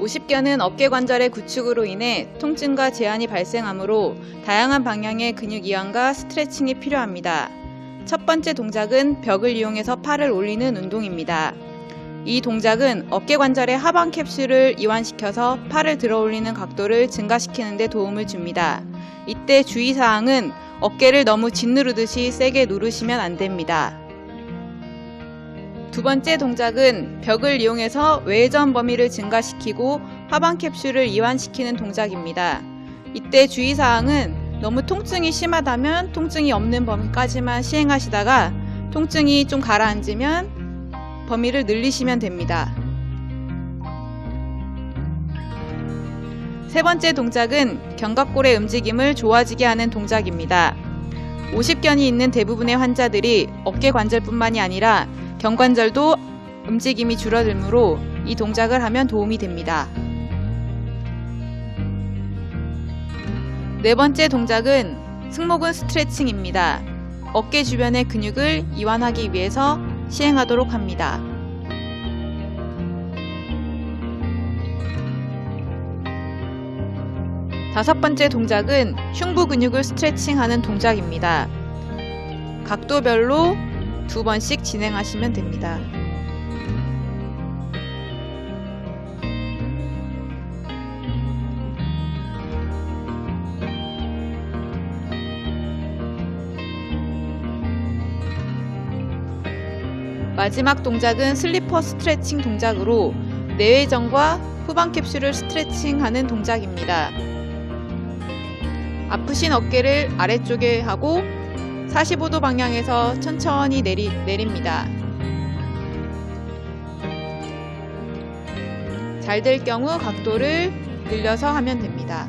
50견은 어깨 관절의 구축으로 인해 통증과 제한이 발생하므로 다양한 방향의 근육 이완과 스트레칭이 필요합니다. 첫 번째 동작은 벽을 이용해서 팔을 올리는 운동입니다. 이 동작은 어깨 관절의 하방 캡슐을 이완시켜서 팔을 들어 올리는 각도를 증가시키는 데 도움을 줍니다. 이때 주의사항은 어깨를 너무 짓누르듯이 세게 누르시면 안 됩니다. 두 번째 동작은 벽을 이용해서 외전 범위를 증가시키고 하방 캡슐을 이완시키는 동작입니다. 이때 주의사항은 너무 통증이 심하다면 통증이 없는 범위까지만 시행하시다가 통증이 좀 가라앉으면 범위를 늘리시면 됩니다. 세 번째 동작은 견갑골의 움직임을 좋아지게 하는 동작입니다. 50견이 있는 대부분의 환자들이 어깨 관절뿐만이 아니라 경관절도 움직임이 줄어들므로 이 동작을 하면 도움이 됩니다. 네 번째 동작은 승모근 스트레칭입니다. 어깨 주변의 근육을 이완하기 위해서 시행하도록 합니다. 다섯 번째 동작은 흉부 근육을 스트레칭하는 동작입니다. 각도별로 두 번씩 진행하시면 됩니다. 마지막 동작은 슬리퍼 스트레칭 동작으로 내외전과 후방 캡슐을 스트레칭하는 동작입니다. 아프신 어깨를 아래쪽에 하고 45도 방향에서 천천히 내리, 내립니다. 잘 될 경우 각도를 늘려서 하면 됩니다.